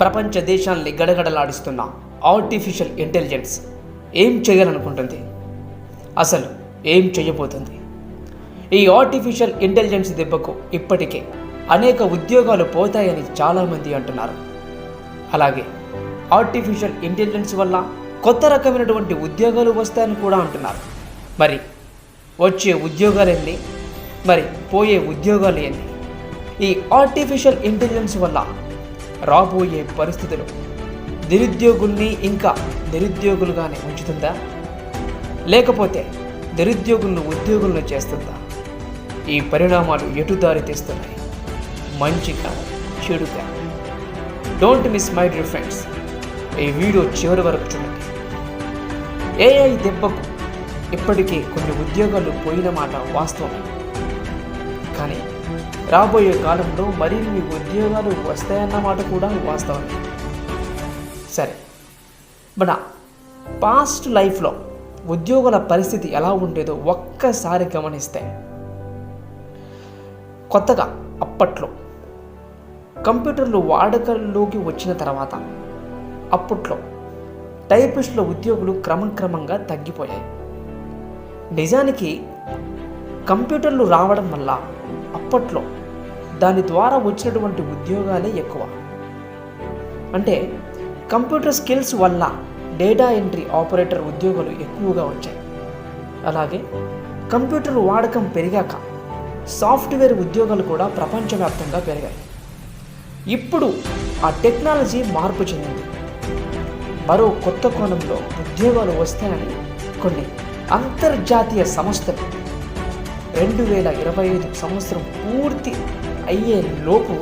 ప్రపంచ దేశాల్ని గడగడలాడిస్తున్న artificial intelligence ఏం చేయాలనుకుంటుంది? అసలు ఏం చేయబోతుంది? ఈ ఆర్టిఫిషియల్ ఇంటెలిజెన్స్ దెబ్బకు ఇప్పటికే అనేక ఉద్యోగాలు పోతాయని చాలామంది అంటున్నారు. అలాగే ఆర్టిఫిషియల్ ఇంటెలిజెన్స్ వల్ల కొత్త రకమైనటువంటి ఉద్యోగాలు వస్తాయని కూడా అంటున్నారు. మరి వచ్చే ఉద్యోగాలు ఎన్ని మరి పోయే ఉద్యోగాలు ఎన్ని ఈ ఆర్టిఫిషియల్ ఇంటెలిజెన్స్ వల్ల రాబోయే పరిస్థితులు. నిరుద్యోగుల్ని ఇంకా నిరుద్యోగులుగానే ఉంచుతుందా? లేకపోతే నిరుద్యోగులను ఉద్యోగులను చేస్తుందా? ఈ పరిణామాలు ఎటు దారి తీస్తున్నాయి? మంచిగా చెడుగా. Don't miss my dear friends ఈ వీడియో చివరి వరకు చూడండి. ఏఐ దెబ్బకు ఇప్పటికే కొన్ని ఉద్యోగాలు పోయిన మాట వాస్తవం రాబోయే కాలంలో మరిన్ని ఉద్యోగాలు వస్తాయన్న మాట కూడా వాస్తవం. సరే మన పాస్ట్ లైఫ్లో ఉద్యోగుల పరిస్థితి ఎలా ఉండేదో ఒక్కసారి గమనిస్తే కొత్తగా అప్పట్లో కంప్యూటర్లు వాడకంలోకి వచ్చిన తర్వాత అప్పట్లో టైపిస్టుల ఉద్యోగులు క్రమక్రమంగా తగ్గిపోయాయి. నిజానికి కంప్యూటర్లు రావడం వల్ల అప్పట్లో దాని ద్వారా వచ్చినటువంటి ఉద్యోగాలే ఎక్కువ. అంటే కంప్యూటర్ స్కిల్స్ వల్ల డేటా ఎంట్రీ ఆపరేటర్ ఉద్యోగాలు ఎక్కువగా వచ్చాయి. అలాగే కంప్యూటర్ వాడకం పెరిగాక సాఫ్ట్వేర్ ఉద్యోగాలు కూడా ప్రపంచవ్యాప్తంగా పెరిగాయి. ఇప్పుడు ఆ టెక్నాలజీ మార్పు చెందింది. మరో కొత్త కోణంలో ఉద్యోగాలు వస్తాయని కొన్ని అంతర్జాతీయ సంస్థలు రెండు వేల ఇరవై ఐదు సంవత్సరం పూర్తి అయ్యే లోపు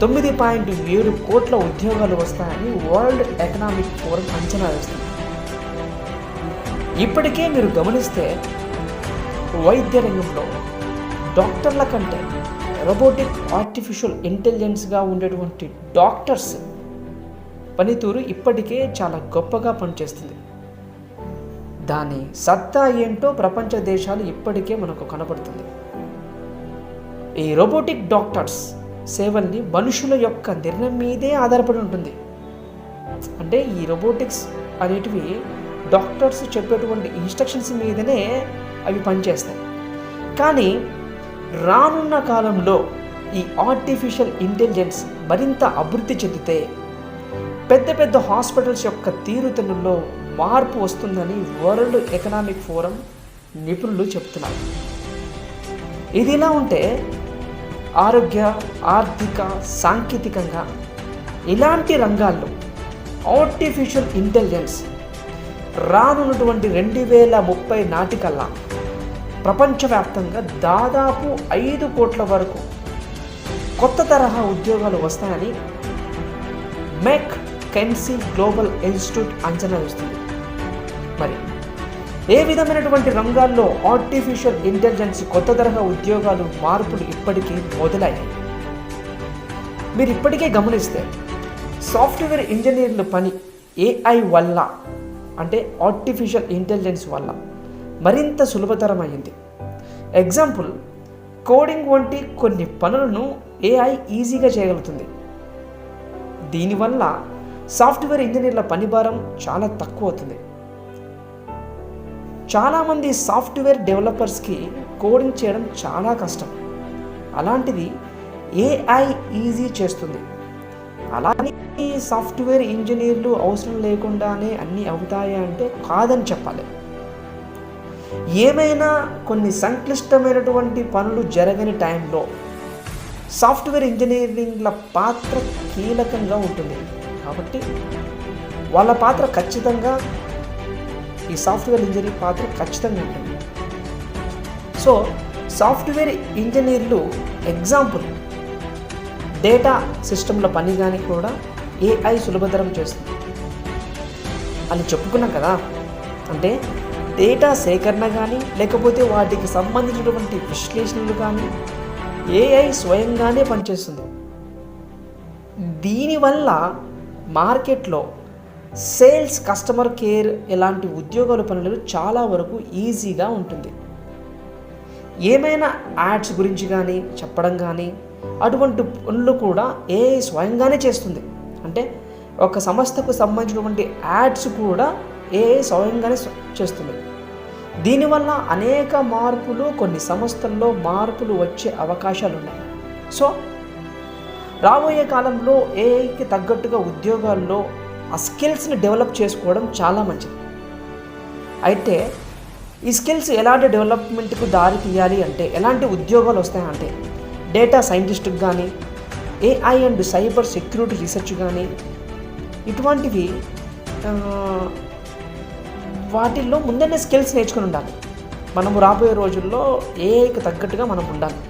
తొమ్మిది పాయింట్ ఏడు కోట్ల ఉద్యోగాలు వస్తాయని వరల్డ్ ఎకనామిక్ ఫోరం అంచనా వేస్తుంది. ఇప్పటికే మీరు గమనిస్తే వైద్య రంగంలో డాక్టర్ల కంటే రోబోటిక్ ఆర్టిఫిషియల్ ఇంటెలిజెన్స్గా ఉండేటువంటి డాక్టర్స్ పనితీరు ఇప్పటికే చాలా గొప్పగా పనిచేస్తుంది. దాని సత్తా ఏంటో ప్రపంచ దేశాలు ఇప్పటికే మనకు కనబడుతుంది ఈ రోబోటిక్ డాక్టర్స్ సేవల్ని మనుషుల యొక్క నిర్ణయం మీదే ఆధారపడి ఉంటుంది. అంటే ఈ రోబోటిక్స్ అనేటివి డాక్టర్స్ చెప్పేటువంటి ఇన్స్ట్రక్షన్స్ మీదనే అవి పనిచేస్తాయి. కానీ రానున్న కాలంలో ఈ ఆర్టిఫిషియల్ ఇంటెలిజెన్స్ మరింత అభివృద్ధి చెందితే పెద్ద పెద్ద హాస్పిటల్స్ యొక్క తీరుతెన్నుల్లో మార్పు వస్తుందని వరల్డ్ ఎకనామిక్ ఫోరం నిపుణులు చెప్తున్నారు. ఇది ఇలా ఉంటే ఆరోగ్య ఆర్థిక సాంకేతికంగా ఇలాంటి రంగాల్లో ఆర్టిఫిషియల్ ఇంటెలిజెన్స్ రానున్నటువంటి రెండు వేల ముప్పై నాటికల్లా ప్రపంచవ్యాప్తంగా దాదాపు ఐదు కోట్ల వరకు కొత్త తరహా ఉద్యోగాలు వస్తాయని మెక్ కెన్సీ గ్లోబల్ ఇన్స్టిట్యూట్ అంచనా వేస్తుంది. ఏ విధమైనటువంటి రంగాల్లో ఆర్టిఫిషియల్ ఇంటెలిజెన్స్ కొత్త తరహా ఉద్యోగాలు మార్పులు ఇప్పటికీ మొదలయ్యాయి? మీరు ఇప్పటికే గమనిస్తే సాఫ్ట్వేర్ ఇంజనీర్ల పని ఏఐ వల్ల అంటే ఆర్టిఫిషియల్ ఇంటెలిజెన్స్ వల్ల మరింత సులభతరమైంది. ఎగ్జాంపుల్ కోడింగ్ వంటి కొన్ని పనులను ఏఐ ఈజీగా చేయగలుగుతుంది. దీనివల్ల సాఫ్ట్వేర్ ఇంజనీర్ల పనిభారం చాలా తక్కువ అవుతుంది. చాలామంది సాఫ్ట్వేర్ డెవలపర్స్కి కోడింగ్ చేయడం చాలా కష్టం. అలాంటిది ఏఐ ఈజీ చేస్తుంది. అలానే ఈ సాఫ్ట్వేర్ ఇంజనీర్లు అవసరం లేకుండానే అన్నీ అవుతాయా అంటే కాదని చెప్పాలి. ఏమైనా కొన్ని సంక్లిష్టమైనటువంటి పనులు జరగని టైంలో సాఫ్ట్వేర్ ఇంజనీరింగ్ల పాత్ర కీలకంగా ఉంటుంది. కాబట్టి వాళ్ళ పాత్ర ఖచ్చితంగా ఈ సాఫ్ట్వేర్ ఇంజనీర్ పాత్ర ఖచ్చితంగా ఉంటుంది. సో సాఫ్ట్వేర్ ఇంజనీర్లు ఎగ్జాంపుల్ డేటా సిస్టమ్ల పని కానీ కూడా ఏఐ సులభతరం చేస్తుంది. అని చెప్పుకున్నాం కదా? అంటే డేటా సేకరణ కానీ లేకపోతే వాటికి సంబంధించినటువంటి విశ్లేషణలు కానీ ఏఐ స్వయంగానే పనిచేస్తుంది. దీనివల్ల మార్కెట్లో సేల్స్ కస్టమర్ కేర్ ఇలాంటి ఉద్యోగాల పనులు చాలా వరకు ఈజీగా ఉంటుంది. ఏమైనా యాడ్స్ గురించి కానీ చెప్పడం కానీ అటువంటి పనులు కూడా ఏఐ స్వయంగానే చేస్తుంది. అంటే ఒక సంస్థకు సంబంధించినటువంటి యాడ్స్ కూడా ఏఐ స్వయంగానే చేస్తుంది. దీనివల్ల అనేక మార్పులు కొన్ని సంస్థల్లో మార్పులు వచ్చే అవకాశాలు ఉన్నాయి సో రాబోయే కాలంలో ఏఐకి తగ్గట్టుగా ఉద్యోగాల్లో ఆ స్కిల్స్ని డెవలప్ చేసుకోవడం చాలా మంచిది. అయితే ఈ స్కిల్స్ ఎలాంటి డెవలప్మెంట్కు దారి తీయాలి అంటే ఎలాంటి ఉద్యోగాలు వస్తాయంటే డేటా సైంటిస్ట్కి కానీ AI and cyber security research కానీ ఇటువంటివి వాటిల్లో ముందనే స్కిల్స్ నేర్చుకుని ఉండాలి. మనము రాబోయే రోజుల్లో ఏఐకి తగ్గట్టుగా మనం ఉండాలి.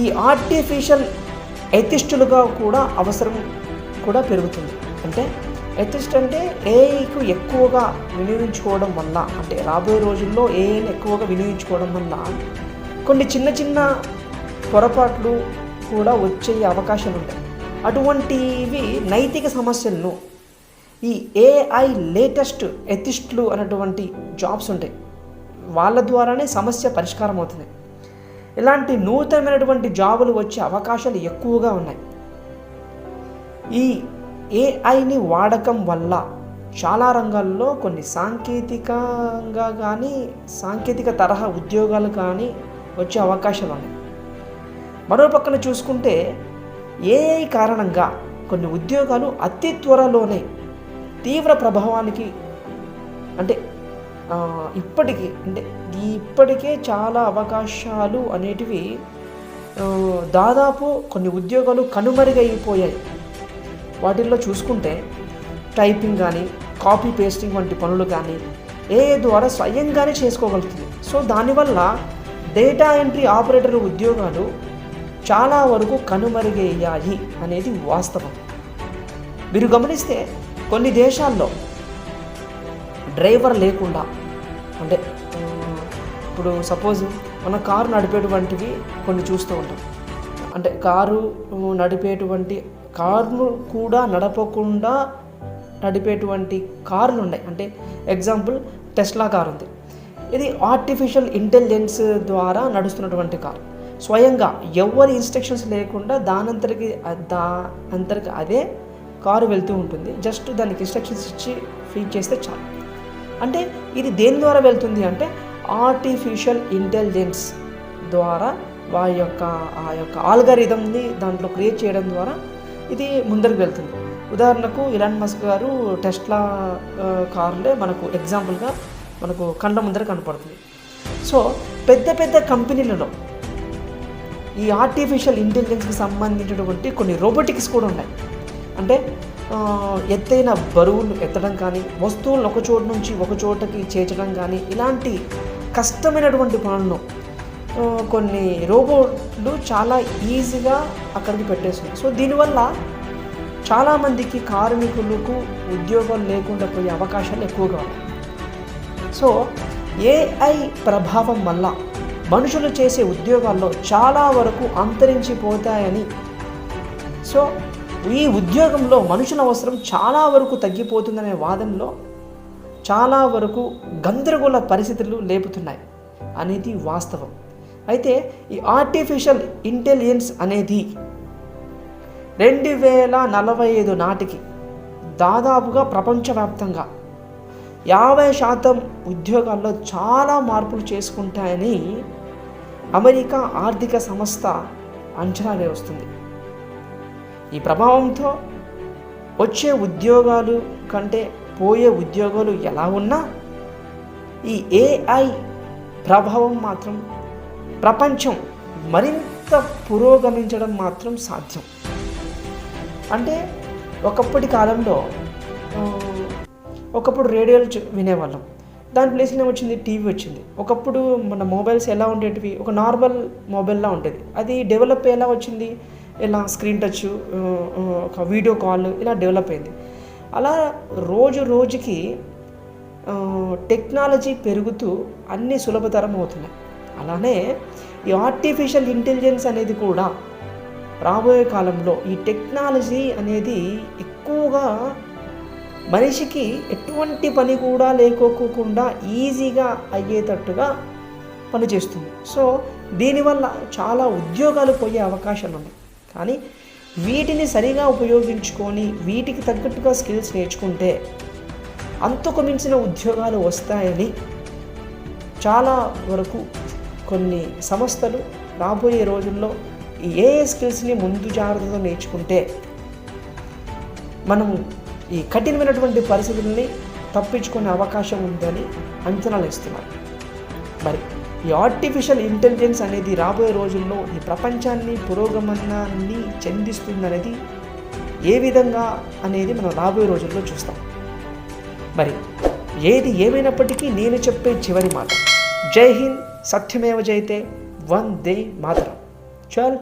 ఈ ఆర్టిఫిషియల్ ఎథిస్టులుగా కూడా అవసరం కూడా పెరుగుతుంది. అంటే ఎథిస్ట్ అంటే ఏఐకు ఎక్కువగా వినియోగించుకోవడం వల్ల అంటే రాబోయే రోజుల్లో ఏఐని ఎక్కువగా వినియోగించుకోవడం వల్ల కొన్ని చిన్న చిన్న పొరపాట్లు కూడా వచ్చే అవకాశాలు ఉంటాయి అటువంటివి నైతిక సమస్యలను ఈ ఏఐ లేటెస్ట్ ఎథిస్టులు అనేటువంటి జాబ్స్ ఉంటాయి. వాళ్ళ ద్వారానే సమస్య పరిష్కారం అవుతుంది. ఇలాంటి నూతనమైనటువంటి జాబులు వచ్చే అవకాశాలు ఎక్కువగా ఉన్నాయి. ఈ ఏఐని వాడకం వల్ల చాలా రంగాల్లో కొన్ని సాంకేతికంగా కానీ సాంకేతిక తరహా ఉద్యోగాలు కానీ వచ్చే అవకాశాలు ఉన్నాయి. మరో పక్కన చూసుకుంటే ఏఐ కారణంగా కొన్ని ఉద్యోగాలు అతి త్వరలోనే తీవ్ర ప్రభావానికి అంటే ఇప్పటికీ అంటే ఇప్పటికే చాలా అవకాశాలు అనేటివి దాదాపు కొన్ని ఉద్యోగాలు కనుమరుగైపోయాయి. వాటిల్లో చూసుకుంటే టైపింగ్ కానీ కాపీ పేస్టింగ్ వంటి పనులు కానీ ఏ ద్వారా స్వయంగానే చేసుకోగలుగుతుంది. సో దానివల్ల డేటా ఎంట్రీ ఆపరేటర్ ఉద్యోగాలు చాలా వరకు కనుమరుగయ్యాయి అనేది వాస్తవం. మీరు గమనిస్తే కొన్ని దేశాల్లో డ్రైవర్ లేకుండా అంటే ఇప్పుడు సపోజ్ మన కారు నడిపేటువంటివి కొన్ని చూస్తూ ఉంటాం. అంటే కారు నడిపేటువంటి కారును కూడా నడపకుండా నడిపేటువంటి కార్లు ఉన్నాయి అంటే ఎగ్జాంపుల్ టెస్లా కార్ ఉంది. ఇది ఆర్టిఫిషియల్ ఇంటెలిజెన్స్ ద్వారా నడుస్తున్నటువంటి కార్ స్వయంగా ఎవరి ఇన్స్ట్రక్షన్స్ లేకుండా దానంతరికి దా అంతరికి అదే కారు వెళ్తూ ఉంటుంది. జస్ట్ దానికి ఇన్స్ట్రక్షన్స్ ఇచ్చి ఫీడ్ చేస్తే చాలు. అంటే ఇది దేని ద్వారా వెళ్తుంది అంటే ఆర్టిఫిషియల్ ఇంటెలిజెన్స్ ద్వారా వారి యొక్క ఆ యొక్క ఆల్గరిథంని దాంట్లో క్రియేట్ చేయడం ద్వారా ఇది ముందరికి వెళ్తుంది. ఉదాహరణకు ఇలాన్ మస్క్ గారు టెస్లా కార్లే మనకు ఎగ్జాంపుల్గా మనకు కళ్ళ ముందర కనపడుతుంది. సో పెద్ద పెద్ద కంపెనీలలో ఈ ఆర్టిఫిషియల్ ఇంటెలిజెన్స్కి సంబంధించినటువంటి కొన్ని రోబోటిక్స్ కూడా ఉన్నాయి. అంటే ఎత్తైన బరువులు ఎత్తడం కానీ వస్తువులను ఒక చోటు నుంచి ఒక చోటకి చేర్చడం కానీ ఇలాంటి కష్టమైనటువంటి పనులను కొన్ని రోబోట్లు చాలా ఈజీగా అక్కడికి పెట్టేస్తున్నాయి. సో దీనివల్ల చాలామందికి కార్మికులకు ఉద్యోగం లేకుండా పోయే అవకాశాలు ఎక్కువగా ఉన్నాయి. సో ఏఐ ప్రభావం వల్ల మనుషులు చేసే ఉద్యోగాల్లో చాలా వరకు అంతరించిపోతాయని. సో ఈ ఉద్యోగంలో మనుషుల అవసరం చాలా వరకు తగ్గిపోతుందనే వాదనలో చాలా వరకు గందరగోళ పరిస్థితులు లేపుతున్నాయి. అనేది వాస్తవం. అయితే ఈ ఆర్టిఫిషియల్ ఇంటెలిజెన్స్ అనేది రెండు వేల నలభై ఐదు నాటికి దాదాపుగా ప్రపంచవ్యాప్తంగా యాభై శాతం ఉద్యోగాల్లో చాలా మార్పులు చేసుకుంటాయని అమెరికా ఆర్థిక సంస్థ అంచనా వేస్తుంది. ఈ ప్రభావంతో వచ్చే ఉద్యోగాలు కంటే పోయే ఉద్యోగాలు ఎలా ఉన్నా ఈ ఏఐ ప్రభావం మాత్రం ప్రపంచం మరింత పురోగమించడం మాత్రం సాధ్యం. అంటే ఒకప్పటి కాలంలో ఒకప్పుడు రేడియోలు వినేవాళ్ళం. దాని ప్లేస్లో వచ్చింది టీవీ వచ్చింది. ఒకప్పుడు మన మొబైల్స్ ఎలా ఉండేటివి ఒక నార్మల్ మొబైల్లా ఉండేది. అది డెవలప్ ఎలా వచ్చింది? ఇలా స్క్రీన్ టచ్ ఒక వీడియో కాల్ ఇలా డెవలప్ అయింది. అలా రోజు రోజుకి టెక్నాలజీ పెరుగుతూ అన్నీ సులభతరం అవుతున్నాయి. అలానే ఈ ఆర్టిఫిషియల్ ఇంటెలిజెన్స్ అనేది కూడా రాబోయే కాలంలో ఈ టెక్నాలజీ అనేది ఎక్కువగా మనిషికి ఎటువంటి పని కూడా లేకోకుండా ఈజీగా అయ్యేటట్టుగా పనిచేస్తుంది. సో దీనివల్ల చాలా ఉద్యోగాలు పోయే అవకాశాలు ఉన్నాయి. కానీ వీటిని సరిగా ఉపయోగించుకొని వీటికి తగ్గట్టుగా స్కిల్స్ నేర్చుకుంటే అంతకు మించిన ఉద్యోగాలు వస్తాయని చాలా వరకు కొన్ని సంస్థలు రాబోయే రోజుల్లో ఈ ఏఏ స్కిల్స్ని ముందు జాగ్రత్తగా నేర్చుకుంటే మనం ఈ కఠినమైనటువంటి పరిస్థితుల్ని తప్పించుకునే అవకాశం ఉందని అంచనాలు ఇస్తున్నారు మరి ఈ ఆర్టిఫిషియల్ ఇంటెలిజెన్స్ అనేది రాబోయే రోజుల్లో ఈ ప్రపంచాన్ని పురోగమనాన్ని చెందిస్తుందనేది ఏ విధంగా అనేది మనం రాబోయే రోజుల్లో చూస్తాం. మరి ఏది ఏమైనప్పటికీ నేను చెప్పే చివరి మాట జై హింద్ సత్యమేవ జైతే వందే మాతరం చల్